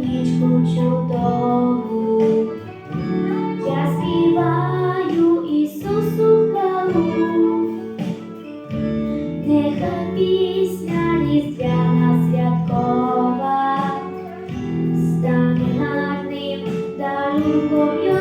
нічку чудову, я співаю Ісусу хвалу, нехай пісня різдвяна святкова, стане гарним дарунком.